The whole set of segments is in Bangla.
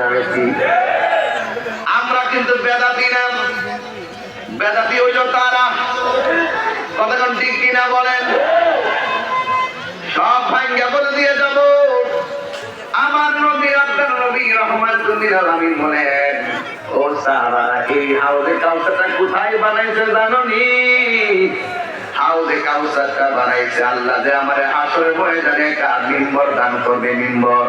না বেশি আমরা কিন্তু বেদাতি না। বেদাতি হইল তারা। কতক্ষণ ঠিক কিনা বলেন? সব ভাঙ্গা বলে দিয়ে যাব। আমার নবী, আপনার নবী রহমাতুল্লিল আলামিন বলেন, ও সারা এই হাউজে কাউসারটা কোথায় বানাইছে জানোনি? হাউজে কাউসারটা বানাইছে আল্লাহ যে আমার হাসরে ময়দানে একটা মিম্বর দান করবে, মিম্বর।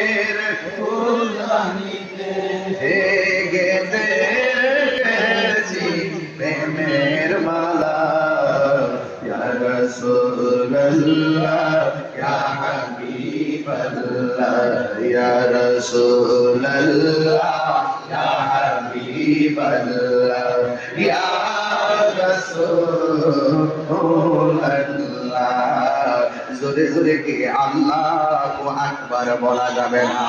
নামের ফুলদানিতে গেতে গেছি প্রেমের মালা। রাসূলুল্লাহ, ইয়া হাবিবাল্লাহ, ইয়া রাসূলুল্লাহ, ইয়া হাবিবাল্লাহ, ইয়া রাসূলুল্লাহ। জোরে জোরে কে আল্লাহ আকবার বলা যাবে না।